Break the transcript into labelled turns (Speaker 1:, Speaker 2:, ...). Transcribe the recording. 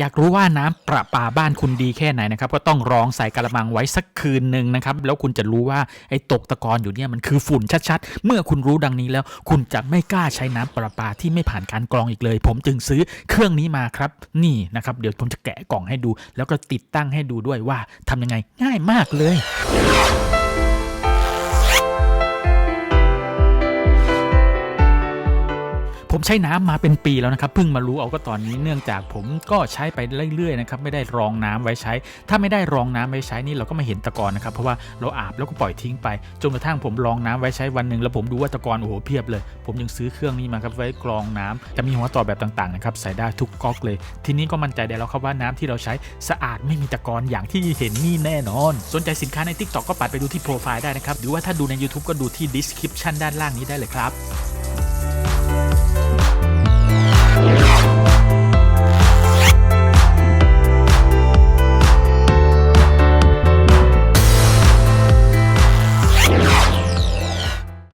Speaker 1: อยากรู้ว่าน้ำประปาบ้านคุณดีแค่ไหนนะครับ ก็ต้องรองใส่กระมังไว้สักคืนหนึ่งนะครับ แล้วคุณจะรู้ว่าไอ้ตกตะกอนอยู่เนี่ยมันคือฝุ่นชัดๆ เมื่อคุณรู้ดังนี้แล้ว คุณจะไม่กล้าใช้น้ำประปาที่ไม่ผ่านการกรองอีกเลย ผมจึงซื้อเครื่องนี้มาครับ นี่นะครับ เดี๋ยวผมจะแกะกล่องให้ดู แล้วก็ติดตั้งให้ดูด้วยว่าทำยังไงง่ายมากเลย ผมใช้น้ำมาเป็นปีแล้วนะครับเพิ่งมารู้เอาก็ตอนนี้เนื่องจากผมก็ใช้ไปเรื่อยๆนะครับไม่ได้รองน้ำไว้ใช้ ถ้าไม่ได้รองน้ำไว้ใช้นี่เราก็ไม่เห็นตะกอนนะครับเพราะว่าเราอาบแล้วก็ปล่อยทิ้งไปจนกระทั่งผมรองน้ำไว้ใช้วันหนึ่งแล้วผมดูว่าตะกอนโอ้โหเพียบเลย ผมยังซื้อเครื่องนี้มาครับไว้กรองน้ำจะมีหัวต่อแบบต่างๆนะครับใส่ได้ทุกก๊อกเลย ทีนี้ก็มั่นใจได้แล้วครับว่าน้ำที่เราใช้สะอาดไม่มีตะกอนอย่างที่เห็นนี่แน่นอน สนใจสินค้าใน TikTok ก็ปัดไปดูที่โปรไฟล์ได้นะครับหรือว่าถ้าดูใน YouTube ก็ดูที่ description ด้านล่างนี้ได้เลยครับ